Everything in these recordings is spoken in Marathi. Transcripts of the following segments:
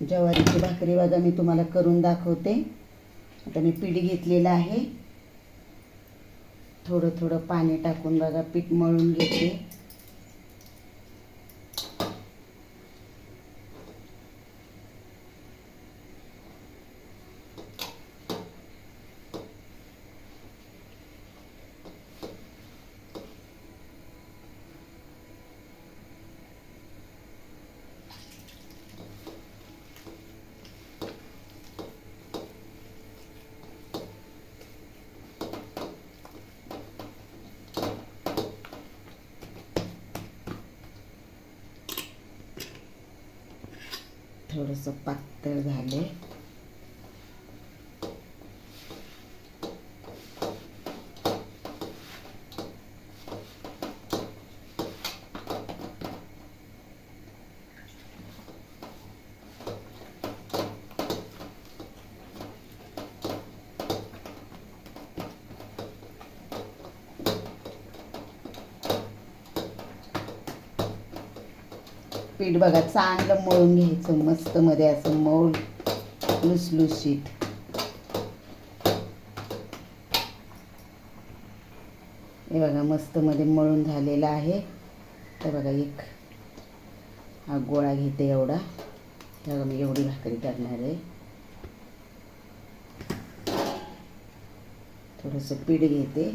ज्वारीची भाकरी बघा मी तुम्हाला करून दाखवते. आता मी पीठ घेतलेलं आहे. थोडं थोडं पाणी टाकून बघा पीठ मळून घेते. थोडंसं पातळ झाले पीठ बघा चांगलं मळून घ्यायचं मस्त मध्ये असं मऊ लुसलुशीत हे बघा मस्त मध्ये मळून झालेलं आहे. तर बघा एक हा गोळा घेते एवढा. हे बघा मी एवढी भाकरी करणार आहे. थोडंसं पीठ घेते.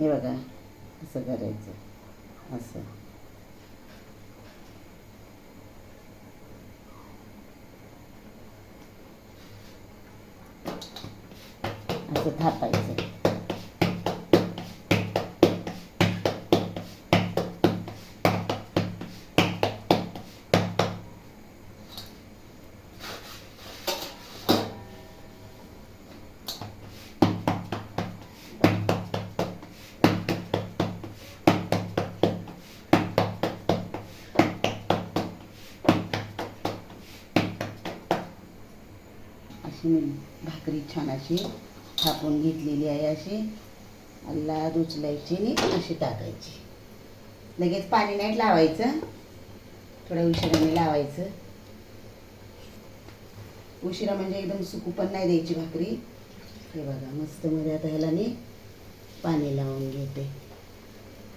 हे बघा असं करायचं. असं. असं थापायचं. अशी मी भाकरी छान अशी थापून घेतलेली आहे अशी. अल्ला उचलायची आणि अशी टाकायची. लगेच पाणी नाही लावायचं. थोड्या उशिराने लावायचं. उशिरा म्हणजे एकदम सुकू पण नाही द्यायची भाकरी. हे बघा मस्त मध्ये आता ह्याला मी पाणी लावून घेते.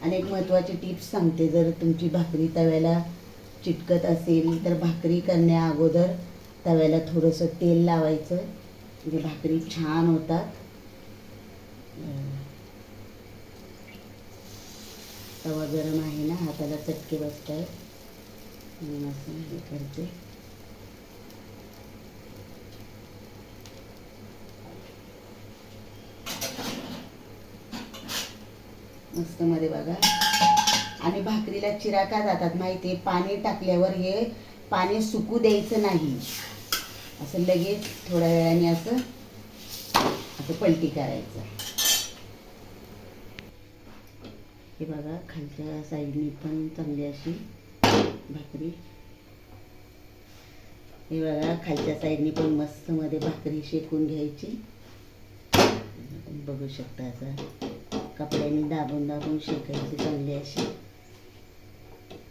आणि एक महत्त्वाची टिप्स सांगते जर तुमची भाकरी तव्याला चिटकत असेल तर भाकरी करण्या अगोदर तव्याला थोडंसं तेल लावायचं. म्हणजे भाकरी छान होतात. तवा गरम आहे ना हाताला चटके बसत आहेत म्हणून असं हे करते. मस्त मध्ये बघा. आणि भाकरीला चिरा का जातात माहिती आहे पाणी टाकल्यावर हे पाणी सुकू द्यायचं नाही. असं लगेच थोड्या वेळाने असं असं पलटी करायचं. हे बघा खालच्या साईडनी पण चांगली अशी भाकरी. हे बघा खालच्या साईडनी पण मस्त मध्ये भाकरी शेकून घ्यायची. बघू शकता असं. कपड्याने दाबून दाबून शेकायची चांगली अशी.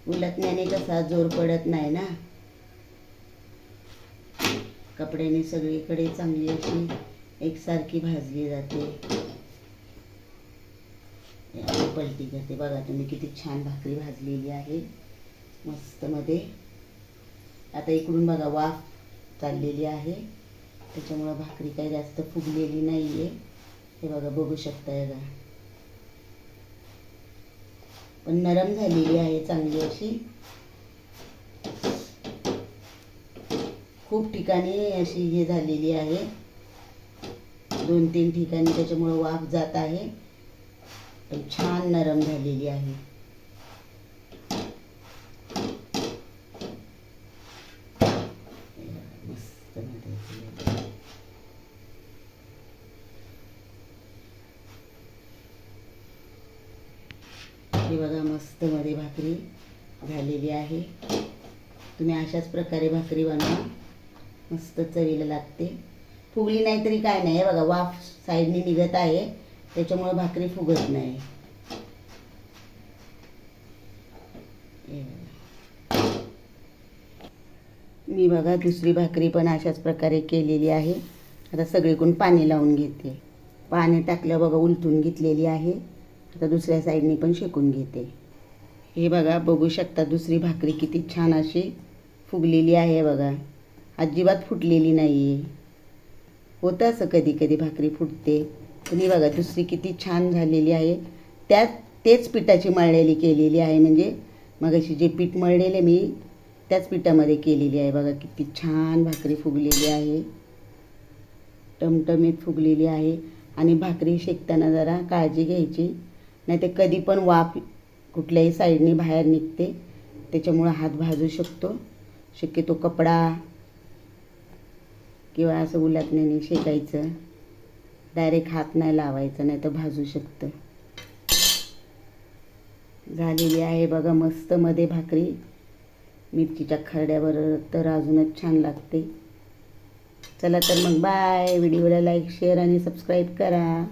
उलटण्याने कसा जोर पडत नाही ना? कपड्याने सगळीकडे चांगली अशी एकसारखी भाजली जाते. पलटी करते. बघा तुम्ही किती छान भाकरी भाजलेली आहे. मस्तमध्ये आता इकडून बघा वाफ चाललेली आहे. त्याच्यामुळं भाकरी काही जास्त फुगलेली नाही आहे हे बघा बघू शकताय बघा पण नरम झालेली आहे चांगली अशी. खूप ठिकाणी अशी हे झालेली आहे. दोन तीन ठिकाणी त्याच्यामुळं वाफ जात आहे. पण छान नरम झालेली आहे. हे बघा मस्त मध्ये भाकरी झालेली आहे. तुम्ही अशाच प्रकारे भाकरी बनवा. मस्त चवीला लागते. फुगली नाही तरी काय नाही बघा वाफ साईडने निघत आहे. त्याच्यामुळे भाकरी फुगत नाही. मी बघा दुसरी भाकरी पण अशाच प्रकारे केलेली आहे. आता सगळीकडून पाणी लावून घेते. पाणी टाकलं बघा उलटून घेतलेली आहे. आता दुसऱ्या साईडने पण शेकून घेते. हे बघा बघू शकता दुसरी भाकरी किती छान अशी फुगलेली आहे बघा. अजिबात फुटलेली नाही आहे होतं असं कधी कधी भाकरी फुटते. पण ही बघा दुसरी किती छान झालेली आहे. त्यात तेच पिठाची मळलेली केलेली आहे. म्हणजे मग अशी जे पीठ मळलेले मी त्याच पिठामध्ये केलेली आहे. बघा किती छान भाकरी फुगलेली आहे. टमटमीत फुगलेली आहे. आणि भाकरी शेकताना जरा काळजी घ्यायची. नाही ते कधी पण वाफ कुठल्याही साईडने बाहेर निघते. त्याच्यामुळं हात भाजू शकतो. शक्यतो कपडा किंवा असं उलटण्याने शेकायचं. डायरेक्ट हात नाही लावायचं नाही तर भाजू शकतं. झालेली आहे बघा मस्त मध्ये भाकरी. मिरचीच्या खरड्यावर तर अजूनच छान लागते. चला तर मग बाय व्हिडिओला लाईक शेअर आणि सबस्क्राईब करा.